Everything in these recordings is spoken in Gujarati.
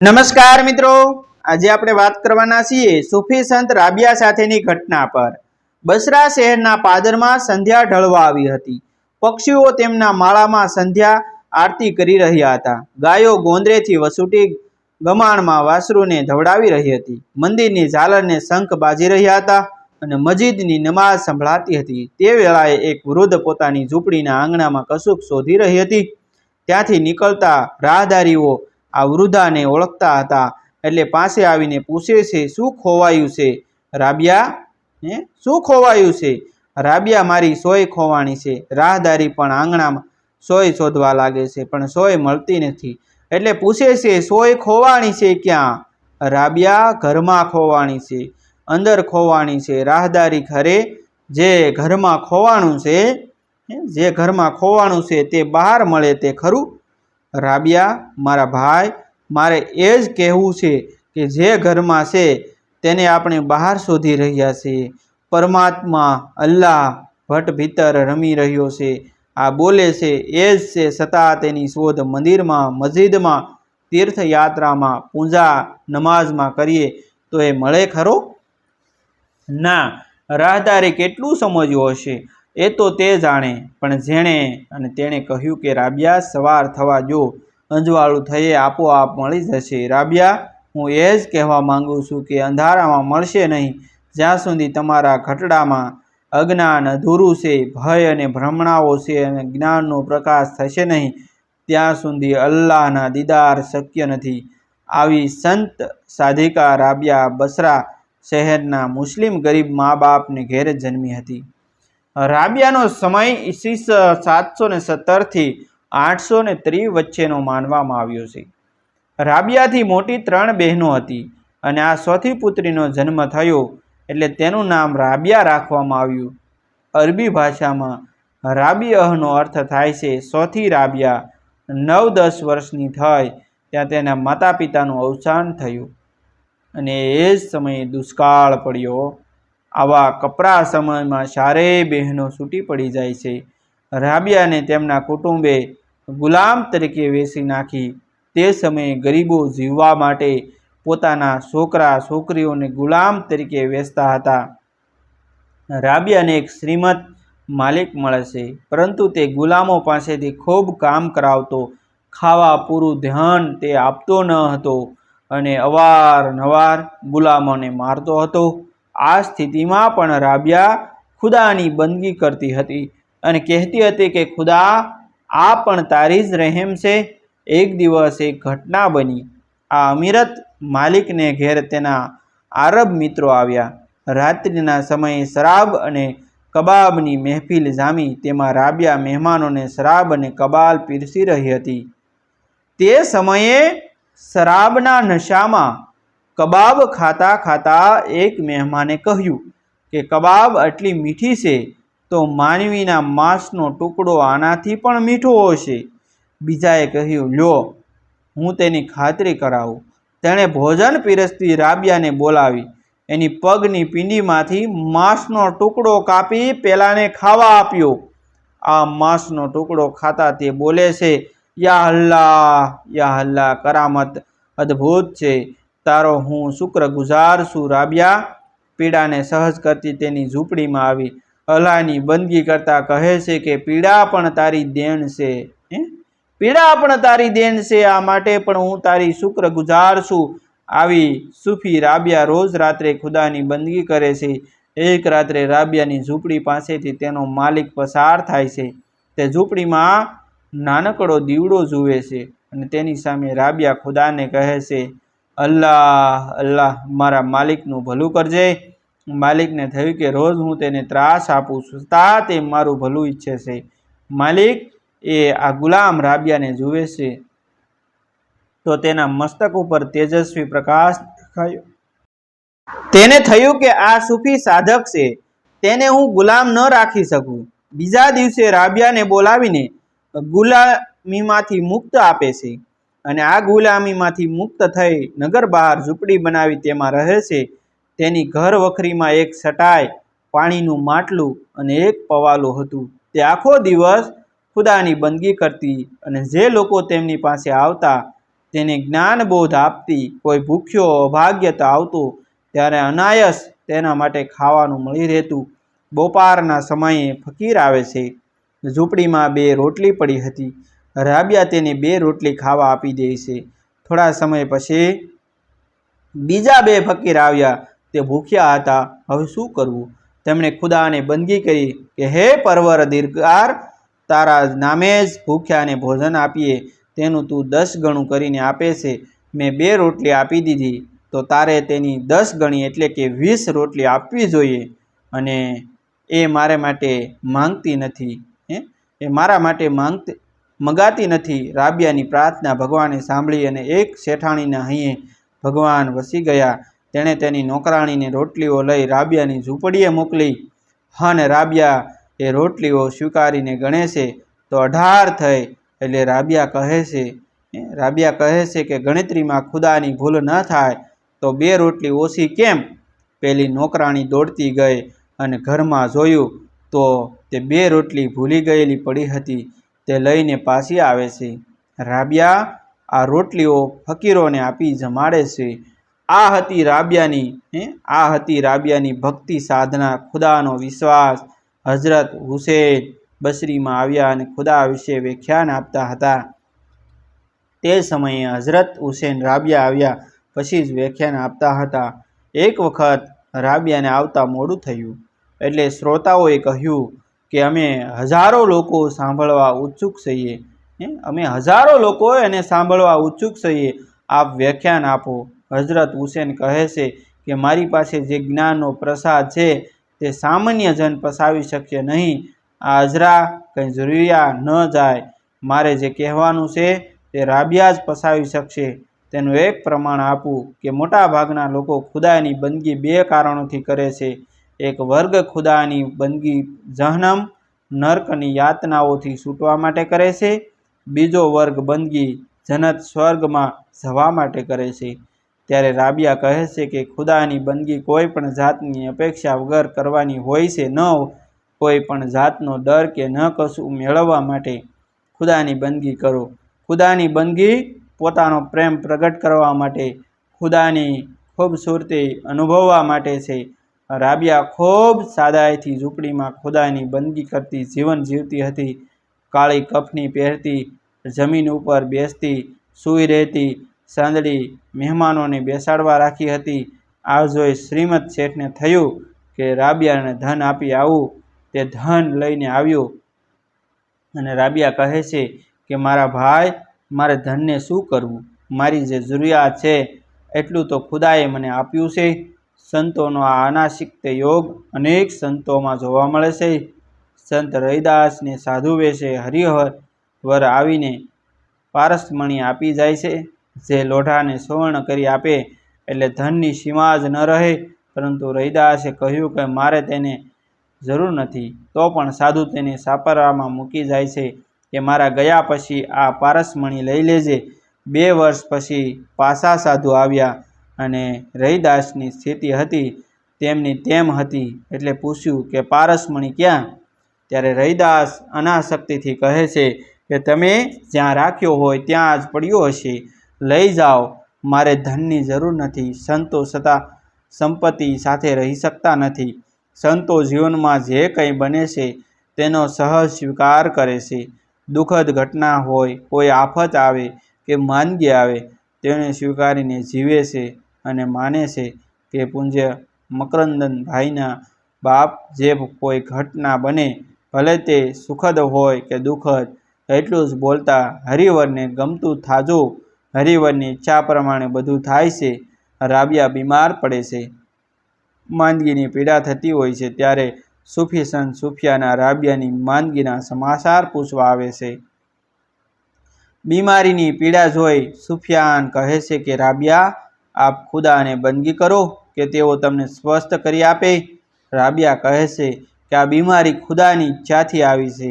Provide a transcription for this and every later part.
નમસ્કાર મિત્રો. આજે આપણે વાત કરવાના છીએ સુફી સંત રાબિયા સાથેની ઘટના પર. બસરા શહેરના પાદરમાં સંધ્યા ઢળવા આવી હતી. પક્ષીઓ તેમના માળામાં સંધ્યા આરતી કરી રહ્યા હતા. ગાયો ગોંદરેથી વસૂટી ગમાણમાં વાસરુને ધવડાવી રહી હતી. મંદિરની ઝાલરને શંખ બાજી રહ્યા હતા અને મસ્જિદની નમાઝ સંભળાતી હતી. તે વેળાએ એક વૃદ્ધ પોતાની ઝૂંપડીના આંગણામાં કશુંક શોધી રહી હતી. ત્યાંથી નીકળતા રાહદારીઓ આ વૃદ્ધાને ઓળખતા હતા. એટલે પાસે આવીને પૂછે છે, શું ખોવાયું છે? રાબિયા? હે? શું ખોવાયું છે? રાબિયા મારી સોય ખોવાણી છે. રાહદારી પણ આંગણામાં સોય શોધવા લાગે છે, પણ સોય મળતી નથી. એટલે પૂછે છે, સોય ખોવાણી છે ક્યાં? રાબિયા ઘરમાં ખોવાણી છે. અંદર ખોવાણી છે. રાહદારી ઘરે જે ઘરમાં ખોવાણું છે જે ઘરમાં ખોવાણું છે તે બહાર મળે તે ખરું? રાબિયા, મારા ભાઈ, મારે એ જ કહેવું છે કે જે ઘરમાં છે તેને આપણે બહાર શોધી રહ્યા છીએ પરમાત્મા અલ્લાહ ભટ્ટ ભીતર રમી રહ્યો છે. આ બોલે છે એ જ છે છતાં તેની શોધ મંદિરમાં, મસ્જિદમાં, તીર્થયાત્રામાં, પૂજા નમાઝમાં કરીએ તો એ મળે ખરો? ના, રાહદારે કેટલું સમજ્યું હશે? એ તો તે જાણે, પણ જેણે અને તેણે કહ્યું કે, રાબિયા, સવાર થવા જો, અંજવાળું થયે આપોઆપ મળી જશે. રાબિયા, હું એ જ કહેવા માંગુ છું કે, અંધારામાં મળશે નહીં. જ્યાં સુધી તમારા ઘટડામાં અજ્ઞાન અધૂરું છે, ભય અને ભ્રમણાઓ છે અને જ્ઞાનનો પ્રકાશ થશે નહીં, ત્યાં સુધી અલ્લાહના દીદાર શક્ય નથી. આવી સંત સાધિકા રાબિયા બસરા શહેરના મુસ્લિમ ગરીબ મા બાપને ઘેર જન્મી હતી. રાબિયાનો સમય ઈસીસ સાતસો ને સત્તરથી આઠસો ને ત્રીસ વચ્ચેનો માનવામાં આવ્યો છે. રાબિયાથી મોટી ત્રણ બહેનો હતી અને આ ચોથી પુત્રીનો જન્મ થયો એટલે તેનું નામ રાબિયા રાખવામાં આવ્યું. અરબી ભાષામાં રાબિયહનો અર્થ થાય છે સોથી રાબિયા, નવ દસ વર્ષની થઈ ત્યાં તેના માતા પિતાનું અવસાન થયું. અને એ જ સમયે દુષ્કાળ પડ્યો. આવા કપરા સમયમાં ચારેય બહેનો છૂટી પડી જાય છે. રાબિયાને તેમના કુટુંબે ગુલામ તરીકે વેચી નાખી. તે સમયે ગરીબો જીવવા માટે પોતાના છોકરા છોકરીઓને ગુલામ તરીકે વેચતા હતા. રાબિયાને એક શ્રીમત માલિક મળે છે, પરંતુ તે ગુલામો પાસેથી ખૂબ કામ કરાવતો, ખાવા પૂરું ધ્યાન તે આપતો ન હતો અને અવારનવાર ગુલામોને મારતો હતો. આ સ્થિતિમાં પણ રાબિયા ખુદાની બંદગી કરતી હતી અને કહેતી હતી કે, ખુદા, આ પણ તારી જ રહેમ છે. એક દિવસ એક ઘટના બની. આ અમીરત માલિકને ઘેર તેના આરબ મિત્રો આવ્યા. રાત્રિના સમયે શરાબ અને કબાબની મહેફિલ જામી. તેમાં રાબિયા મહેમાનોને શરાબ અને કબાલ પીરસી રહી હતી. તે સમયે શરાબના નશામાં કબાબ ખાતા ખાતા એક મહેમાને કહ્યું કે કબાબ આટલી મીઠી છે તો માનવીના માંસનો ટુકડો આનાથી પણ મીઠો હશે. બીજાએ કહ્યું, લ્યો, હું તેની ખાતરી કરાવું. તેણે ભોજન પીરસતી રાબિયાને બોલાવી. એની પગની પિંડીમાંથી માંસનો ટુકડો કાપી પેલાને ખાવા આપ્યો. આ માંસનો ટુકડો ખાતા તે બોલે છે, યા અલ્લાહ યા અલ્લાહ, કરામત અદ્ભુત છે. તારો હું શુક્રગુજાર છું, રાબિયા. પીડાને સહજ કરતી તેની ઝૂંપડીમાં આવી. અલ્લાહની બંદગી કરતા કહે છે કે, પીડા પણ તારી દેણ છે. પીડા પણ તારી દેણ છે, આ માટે પણ હું તારી શુક્રગુજાર છું. આવી સૂફી રાબિયા રોજ રાત્રે ખુદાની બંદગી કરે છે. એક રાત્રે રાબિયાની ઝૂંપડી પાસેથી તેનો માલિક પસાર થાય છે. તે ઝૂંપડીમાં નાનકડો દીવડો જુએ છે અને તેની સામે રાબિયા ખુદાને કહે છે અલ્લાહ અલ્લાહ, મારા માલિકનું ભલું કરજે. માલિકને થયું કે રોજ હું તેને ત્રાસ આપું છું, તા તે મારું ભલું ઈચ્છે છે. માલિક એ આ ગુલામ રાબિયાને જુએ છે. તો તેના મસ્તક ઉપર તેજસ્વી પ્રકાશ દેખાયો. તેને થયું કે આ સુફી સાધક છે. તેને હું ગુલામ ન રાખી શકું. બીજા દિવસે રાબિયાને બોલાવીને ગુલામીમાંથી મુક્ત આપે છે. અને આ ગુલામીમાંથી મુક્ત થઈ નગર બહાર ઝૂંપડી બનાવી તેમાં રહે છે. તેની ઘર વખરીમાં એક સટાય, પાણીનું માટલું અને એક પવાલું હતું. તે આખો દિવસ ખુદાની બંદગી કરતી અને જે લોકો તેમની પાસે આવતા તેને જ્ઞાનબોધ આપતી, કોઈ ભૂખ્યો અભાગ્યતા આવતો, ત્યારે અનાયસ તેના માટે ખાવાનું મળી રહેતું. બપોરના સમયે ફકીર આવે છે. ઝૂંપડીમાં બે રોટલી પડી હતી. રાબિયા તેને બે રોટલી ખાવા આપી દે છે. થોડા સમય પછી બીજા બે ફકીર આવ્યા. તે ભૂખ્યા હતા. હવે શું કરવું? તેમણે ખુદાને બંદગી કરી કે, હે પરવર દીર્ઘાર તારા નામે જ ભૂખ્યાને ભોજન આપીએ. તેનું તું દસ ગણું કરીને આપે છે. મેં બે રોટલી આપી દીધી. તો તારે તેની દસ ગણી એટલે કે વીસ રોટલી આપવી જોઈએ. અને એ મારે માટે માંગતી નથી. હે? એ મારા માટે માંગતી મગાતી નથી. રાબિયાની પ્રાર્થના ભગવાને સાંભળી અને એક શેઠાણીના અહીંયા ભગવાન વસી ગયા. તેણે તેની નોકરાણીને રોટલીઓ લઈ રાબિયાની ઝૂંપડીએ મોકલી. અને રાબિયા, એ રોટલીઓ સ્વીકારીને ગણે છે તો અઢાર થઈ. એટલે રાબિયા કહે છે રાબિયા કહે છે કે ગણતરીમાં ખુદાની ભૂલ ન થાય તો બે રોટલી ઓછી કેમ? પેલી નોકરાણી દોડતી ગઈ અને ઘરમાં જોયું તો તે બે રોટલી ભૂલી ગયેલી પડી હતી. તે લઈને પાછી આવે છે. રાબિયા આ રોટલીઓ ફકીરોને આપી જમાડે છે. આ હતી રાબિયાની, હે? આ હતી રાબિયાની ભક્તિ સાધના. ખુદાનો વિશ્વાસ હઝરત હુસેન બસરીમાં આવ્યા અને ખુદા વિશે વ્યાખ્યાન આપતા હતા. તે સમયે હઝરત હુસેન રાબિયા આવ્યા પછી જ વ્યાખ્યાન આપતા હતા. એક વખત રાબિયાને આવતા મોડું થયું એટલે શ્રોતાઓએ કહ્યું કે અમે હજારો લોકો સાંભળવા ઉત્સુક છીએ. અમે હજારો લોકો એને સાંભળવા ઉત્સુક છીએ. આપ વ્યાખ્યાન આપો. હઝરત હુસેન કહે છે કે મારી પાસે જે જ્ઞાનનો પ્રસાદ છે તે સામાન્ય જન પસાવી શકશે નહીં. આ અજરા કંઈ જરૂરિયા ન જાય. મારે જે કહેવાનું છે તે રાબિયા જ પસાવી શકશે. તેનું એક પ્રમાણ આપું કે મોટા ભાગના લોકો ખુદાની બંદગી બે કારણોથી કરે છે. એક વર્ગ ખુદાની બંદગી જહનમ નર્કની યાતનાઓથી છૂટવા માટે કરે છે. બીજો વર્ગ બંદગી જનત સ્વર્ગમાં જવા માટે કરે છે. ત્યારે રાબિયા કહે છે કે ખુદાની બંદગી કોઈ પણ જાતની અપેક્ષા વગર કરવાની હોય છે ન કોઈ પણ જાતનો ડર કે ન કશું મેળવવા માટે. ખુદાની બંદગી કરો. ખુદાની બંદગી પોતાનો પ્રેમ પ્રગટ કરવા માટે, ખુદાની ખૂબસૂરતી અનુભવવા માટે છે. રાબિયા ખૂબ સાદાઈથી ઝૂંપડીમાં ખુદાની બંદગી કરતી, જીવન જીવતી હતી. કાળી કફની પહેરતી, જમીન ઉપર બેસતી, સૂઈ રહેતી, સાંદડી મહેમાનોને બેસાડવા રાખી હતી. આ જોઈ શ્રીમદ શેઠને થયું કે રાબિયાને ધન આપી આવું, તે ધન લઈને આવ્યો. અને રાબિયા કહે છે કે, મારા ભાઈ, મારે ધનને શું કરવું? મારી જે જરૂરિયાત છે, એટલું તો ખુદાએ મને આપ્યું છે. સંતોનો આ અનાસિક્ત યોગ અનેક સંતોમાં જોવા મળે છે. સંત રૈદાસને સાધુ વેશે હરિહર વર આવીને પારસમણી આપી જાય છે. જે લોઢાને સુવર્ણ કરી આપે એટલે ધનની સીમા જ ન રહે. પરંતુ રૈદાસે કહ્યું કે મારે તેને જરૂર નથી. તો પણ સાધુ તેને સાપરામાં મૂકી જાય છે કે મારા ગયા પછી આ પારસમણી લઈ લેજે. બે વર્ષ પછી પાસા સાધુ આવ્યા. અને રહીદાસની સ્થિતિ હતી તેમની તેમ હતી એટલે પૂછ્યું કે, પારસમણી ક્યાં? ત્યારે રહીદાસ અનાશક્તિથી કહે છે કે, તમે જ્યાં રાખ્યો હોય ત્યાં જ પડ્યો હશે. લઈ જાઓ. મારે ધનની જરૂર નથી. સંતો છતાં સંપત્તિ સાથે રહી શકતા નથી. સંતો જીવનમાં જે કંઈ બને છે તેનો સહજ સ્વીકાર કરે છે. દુઃખદ ઘટના હોય, કોઈ આફત આવે કે માંદગી આવે તેને સ્વીકારીને જીવે છે. અને માને છે કે પૂજ્ય મકરંદન ભાઈના બાપ જે કોઈ ઘટના બને, ભલે તે સુખદ હોય કે દુઃખદ, એટલું જ બોલતા હરિવરને ગમતું થાજો. હરિવરની ઈચ્છા પ્રમાણે બધું થાય છે. રાબિયા બીમાર પડે છે. માંદગીની પીડા થતી હોય છે ત્યારે સૂફી સંત સૂફિયાના રાબિયાની માંદગીના સમાચાર પૂછવા આવે છે. બીમારીની પીડા જોઈ સુફિયાન કહે છે કે, રાબિયા આપ ખુદાને બંદગી કરો કે તેઓ તમને સ્વસ્થ કરી આપે. રાબિયા કહે છે કે આ બીમારી ખુદાની ઈચ્છાથી આવી છે,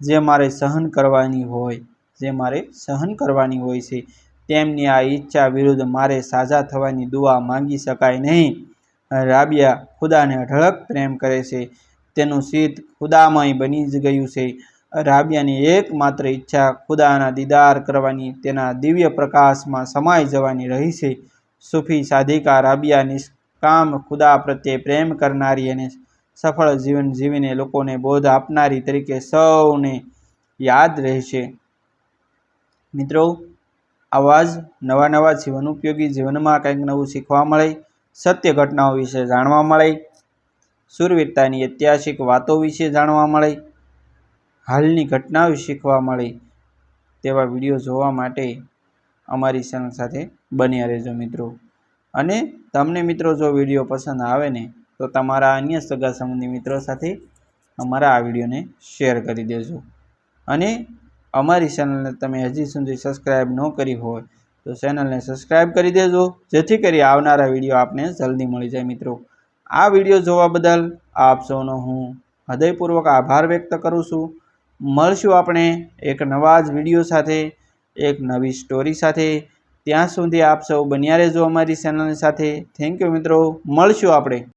જે મારે સહન કરવાની હોય, જે મારે સહન કરવાની હોય છે. તેમની આ ઈચ્છા વિરુદ્ધ મારે સાજા થવાની દુઆ માંગી શકાય નહીં. રાબિયા ખુદાને અઢળક પ્રેમ કરે છે. તેનું શીત ખુદામય બની જ ગયું છે. રાબિયાની એકમાત્ર ઈચ્છા ખુદાના દીદાર કરવાની, તેના દિવ્ય પ્રકાશમાં સમાઈ જવાની રહી છે. સૂફી, સાધિકા, રાબિયા, નિષ્કામ, ખુદા પ્રત્યે પ્રેમ કરનારી અને સફળ જીવન જીવીને લોકોને બોધ આપનારી તરીકે સૌને યાદ રહેશે. મિત્રો આવા જ નવા નવા જીવન ઉપયોગી જીવનમાં કંઈક નવું શીખવા મળે, સત્ય ઘટનાઓ વિશે જાણવા મળે, સુરવીરતાની ઐતિહાસિક વાતો વિશે જાણવા મળે, હાલની ઘટનાઓ શીખવા મળે તેવા વીડિયો જોવા માટે અમારી ચેનલ સાથે બન્યા રહેજો મિત્રો. અને તમને મિત્રો જો વીડિયો પસંદ આવે ને, તો તમારા અન્ય સગા સંબંધી મિત્રો સાથે અમારા આ વિડીયોને શેર કરી દેજો. અને અમારી ચેનલને તમે હજી સુધી સબસ્ક્રાઈબ ન કરી હોય, તો ચેનલને સબસ્ક્રાઈબ કરી દેજો. જેથી કરી આવનારા વીડિયો આપને જલ્દી મળી જાય મિત્રો. આ વીડિયો જોવા બદલ આપ સૌનો હું હૃદયપૂર્વક આભાર વ્યક્ત કરું છું. મળશું આપણે એક નવા જ વીડિયો સાથે, એક નવી સ્ટોરી સાથે. ત્યાં સુધી આપ સૌ બન્યા રહેજો અમારી ચેનલની સાથે. થેન્ક યુ મિત્રો. મળશું આપણે.